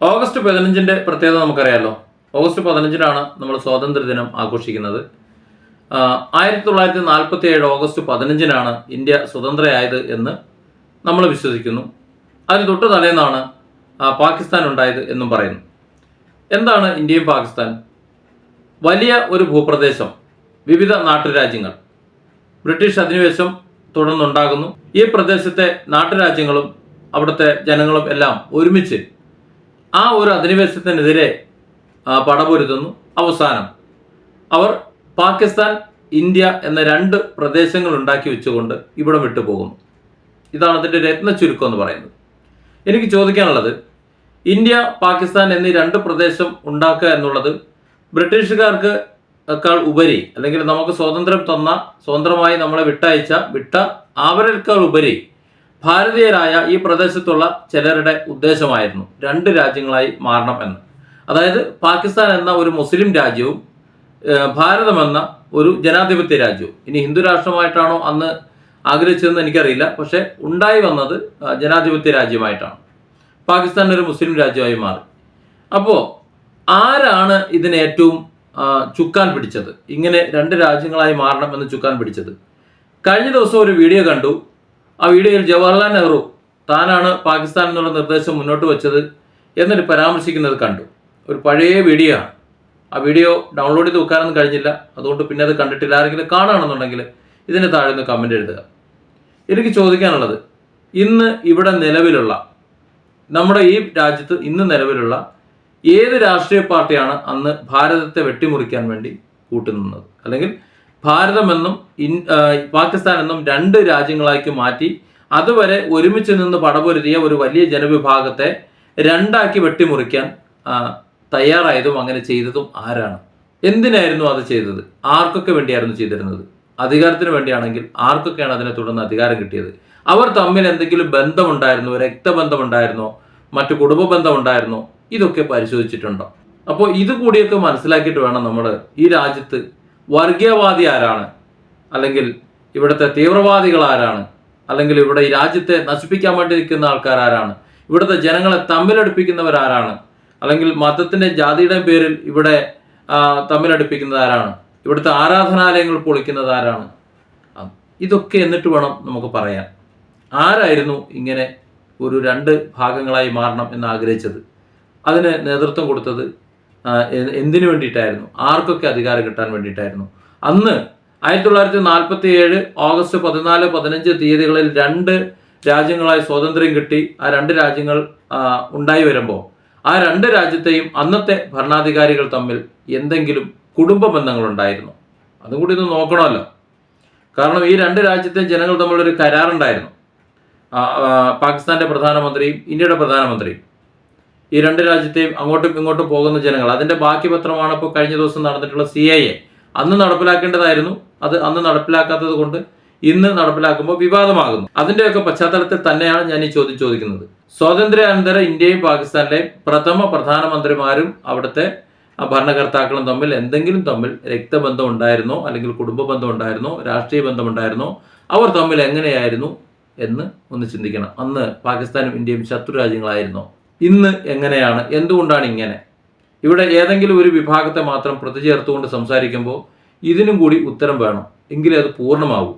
August പതിനഞ്ചിന്റെ പ്രത്യേകത നമുക്കറിയാമല്ലോ ഓഗസ്റ്റ് പതിനഞ്ചിനാണ് നമ്മൾ സ്വാതന്ത്ര്യ ദിനം ആഘോഷിക്കുന്നത്. ആയിരത്തി തൊള്ളായിരത്തി നാൽപ്പത്തി ഏഴ് ഓഗസ്റ്റ് പതിനഞ്ചിനാണ് ഇന്ത്യ സ്വതന്ത്രയായത് എന്ന് നമ്മൾ വിശ്വസിക്കുന്നു. അതിന് തൊട്ട് തലേന്നാണ് പാകിസ്ഥാൻ ഉണ്ടായത് എന്നും പറയുന്നു. എന്താണ് ഇന്ത്യയും പാകിസ്ഥാൻ? വലിയ ഒരു ഭൂപ്രദേശം വിവിധ നാട്ടുരാജ്യങ്ങൾ. ബ്രിട്ടീഷ് അധിനിവേശം തുടർന്നുണ്ടാകുന്നു. ഈ പ്രദേശത്തെ നാട്ടുരാജ്യങ്ങളും അവിടുത്തെ ജനങ്ങളും എല്ലാം ഒരുമിച്ച് ആ ഒരു അധിനിവേശത്തിനെതിരെ പടപൊരുത്തുന്നു അവസാനം അവർ പാകിസ്ഥാൻ ഇന്ത്യ എന്ന രണ്ട് പ്രദേശങ്ങൾ ഉണ്ടാക്കി വെച്ചുകൊണ്ട് ഇവിടം വിട്ടു പോകുന്നു. ഇതാണ് അതിന്റെ രത്ന ചുരുക്കം എന്ന് പറയുന്നത്. എനിക്ക് ചോദിക്കാനുള്ളത് ഇന്ത്യ പാകിസ്ഥാൻ എന്നീ രണ്ട് പ്രദേശം ഉണ്ടാക്കുക എന്നുള്ളത് ബ്രിട്ടീഷുകാർക്ക് ക്കാൾ ഉപരി അല്ലെങ്കിൽ നമുക്ക് സ്വാതന്ത്ര്യം തന്ന സ്വതന്ത്രമായി നമ്മളെ വിട്ടയച്ച വിട്ട അവരേക്കാൾ ഉപരി ഭാരതീയരായ ഈ പ്രദേശത്തുള്ള ചിലരുടെ ഉദ്ദേശമായിരുന്നു രണ്ട് രാജ്യങ്ങളായി മാറണം എന്ന്. അതായത് പാകിസ്ഥാൻ എന്ന ഒരു മുസ്ലിം രാജ്യവും ഭാരതമെന്ന ഒരു ജനാധിപത്യ രാജ്യവും. ഇനി ഹിന്ദു രാഷ്ട്രമായിട്ടാണോ അന്ന് ആഗ്രഹിച്ചതെന്ന് എനിക്കറിയില്ല. പക്ഷേ ഉണ്ടായി വന്നത് ജനാധിപത്യ രാജ്യമായിട്ടാണ്. പാകിസ്ഥാൻ ഒരു മുസ്ലിം രാജ്യമായി മാറി. അപ്പോൾ ആരാണ് ഇതിന് ഏറ്റവും ചുക്കാൻ പിടിച്ചത്? ഇങ്ങനെ രണ്ട് രാജ്യങ്ങളായി മാറണം എന്ന് ചുക്കാൻ പിടിച്ചത്. കഴിഞ്ഞ ദിവസം ഒരു വീഡിയോ കണ്ടു. ആ വീഡിയോയിൽ ജവഹർലാൽ നെഹ്റു താനാണ് പാകിസ്ഥാൻ എന്നുള്ള നിർദ്ദേശം മുന്നോട്ട് വെച്ചത് എന്നിട്ട് പരാമർശിക്കുന്നത് കണ്ടു. ഒരു പഴയ വീഡിയോ ആണ്. ആ വീഡിയോ ഡൗൺലോഡ് ചെയ്ത് വെക്കാനൊന്നും കഴിഞ്ഞില്ല. അതുകൊണ്ട് പിന്നെ അത് കണ്ടിട്ടില്ല. ആരെങ്കിലും കാണുകയാണെന്നുണ്ടെങ്കിൽ ഇതിന് താഴെ ഒന്ന് കമന്റ് എഴുതുക. എനിക്ക് ചോദിക്കാനുള്ളത് ഇന്ന് ഇവിടെ നിലവിലുള്ള നമ്മുടെ ഈ രാജ്യത്ത് ഇന്ന് നിലവിലുള്ള ഏത് രാഷ്ട്രീയ പാർട്ടിയാണ് അന്ന് ഭാരതത്തെ വെട്ടിമുറിക്കാൻ വേണ്ടി കൂട്ടുനിന്നത്? അല്ലെങ്കിൽ ഭാരതമെന്നും ഇൻ പാകിസ്ഥാൻ എന്നും രണ്ട് രാജ്യങ്ങളാക്കി മാറ്റി അതുവരെ ഒരുമിച്ച് നിന്ന് പടപൊരുതിയ ഒരു വലിയ ജനവിഭാഗത്തെ രണ്ടാക്കി വെട്ടിമുറിക്കാൻ തയ്യാറായതും അങ്ങനെ ചെയ്തതും ആരാണ്? എന്തിനായിരുന്നു അത് ചെയ്തത്? ആർക്കൊക്കെ വേണ്ടിയായിരുന്നു ചെയ്തിരുന്നത്? അധികാരത്തിന് വേണ്ടിയാണെങ്കിൽ ആർക്കൊക്കെയാണ് അതിനെ തുടർന്ന് അധികാരം കിട്ടിയത്? അവർ തമ്മിൽ എന്തെങ്കിലും ബന്ധമുണ്ടായിരുന്നോ? രക്തബന്ധമുണ്ടായിരുന്നോ? മറ്റു കുടുംബ ബന്ധമുണ്ടായിരുന്നോ? ഇതൊക്കെ പരിശോധിച്ചിട്ടുണ്ടോ? അപ്പോൾ ഇത് കൂടിയൊക്കെ മനസ്സിലാക്കിയിട്ട് വേണം നമ്മൾ ഈ രാജ്യത്ത് വർഗീയവാദി ആരാണ്? അല്ലെങ്കിൽ ഇവിടുത്തെ തീവ്രവാദികൾ ആരാണ്? അല്ലെങ്കിൽ ഇവിടെ ഈ രാജ്യത്തെ നശിപ്പിക്കാൻ വേണ്ടി നിൽക്കുന്ന ആൾക്കാർ ആരാണ്? ഇവിടുത്തെ ജനങ്ങളെ തമ്മിലടുപ്പിക്കുന്നവർ ആരാണ്? അല്ലെങ്കിൽ മതത്തിന്റെ ജാതിയുടെയും പേരിൽ ഇവിടെ തമ്മിലടുപ്പിക്കുന്നത് ആരാണ്? ഇവിടുത്തെ ആരാധനാലയങ്ങൾ പൊളിക്കുന്നത് ആരാണ്? ഇതൊക്കെ എന്നിട്ട് വേണം നമുക്ക് പറയാൻ. ആരായിരുന്നു ഇങ്ങനെ ഒരു രണ്ട് ഭാഗങ്ങളായി മാറണം എന്ന് ആഗ്രഹിച്ചത്? അതിന് നേതൃത്വം കൊടുത്തത് എന്തിനു വേണ്ടിയിട്ടായിരുന്നു? ആർക്കൊക്കെ അധികാരം കിട്ടാൻ വേണ്ടിയിട്ടായിരുന്നു? അന്ന് ആയിരത്തി തൊള്ളായിരത്തി നാൽപ്പത്തി ഏഴ് ഓഗസ്റ്റ് പതിനാല് പതിനഞ്ച് തീയതികളിൽ രണ്ട് രാജ്യങ്ങളായി സ്വാതന്ത്ര്യം കിട്ടി. ആ രണ്ട് രാജ്യങ്ങൾ ഉണ്ടായി വരുമ്പോൾ ആ രണ്ട് രാജ്യത്തെയും അന്നത്തെ ഭരണാധികാരികൾ തമ്മിൽ എന്തെങ്കിലും കുടുംബ ബന്ധങ്ങളുണ്ടായിരുന്നു. അതും കൂടി ഒന്ന് നോക്കണമല്ലോ. കാരണം ഈ രണ്ട് രാജ്യത്തെ ജനങ്ങൾ തമ്മിലൊരു കരാറുണ്ടായിരുന്നു. പാകിസ്ഥാന്റെ പ്രധാനമന്ത്രിയും ഇന്ത്യയുടെ പ്രധാനമന്ത്രിയും. ഈ രണ്ട് രാജ്യത്തെയും അങ്ങോട്ടും ഇങ്ങോട്ടും പോകുന്ന ജനങ്ങൾ. അതിന്റെ ബാക്കി പത്രമാണ് ഇപ്പോൾ കഴിഞ്ഞ ദിവസം നടന്നിട്ടുള്ള സി ഐ എ അന്ന് നടപ്പിലാക്കേണ്ടതായിരുന്നു. അത് അന്ന് നടപ്പിലാക്കാത്തത് കൊണ്ട് ഇന്ന് നടപ്പിലാക്കുമ്പോൾ വിവാദമാകുന്നു. അതിന്റെയൊക്കെ പശ്ചാത്തലത്തിൽ തന്നെയാണ് ഞാൻ ഈ ചോദ്യം ചോദിക്കുന്നത്. സ്വാതന്ത്ര്യാനന്തര ഇന്ത്യയും പാകിസ്ഥാനിലെയും പ്രഥമ പ്രധാനമന്ത്രിമാരും അവിടുത്തെ ഭരണകർത്താക്കളും തമ്മിൽ എന്തെങ്കിലും തമ്മിൽ രക്തബന്ധം ഉണ്ടായിരുന്നോ? അല്ലെങ്കിൽ കുടുംബ ബന്ധം ഉണ്ടായിരുന്നോ? രാഷ്ട്രീയ ബന്ധം ഉണ്ടായിരുന്നോ? അവർ തമ്മിൽ എങ്ങനെയായിരുന്നു എന്ന് ഒന്ന് ചിന്തിക്കണം. അന്ന് പാകിസ്ഥാനും ഇന്ത്യയും ശത്രു രാജ്യങ്ങളായിരുന്നോ? ഇന്ന് എങ്ങനെയാണ്? എന്തുകൊണ്ടാണ് ഇങ്ങനെ? ഇവിടെ ഏതെങ്കിലും ഒരു വിഭാഗത്തെ മാത്രം പ്രതി ചേർത്തുകൊണ്ട് സംസാരിക്കുമ്പോൾ ഇതിനും കൂടി ഉത്തരം വേണം. എങ്കിലേ അത് പൂർണമാവൂ.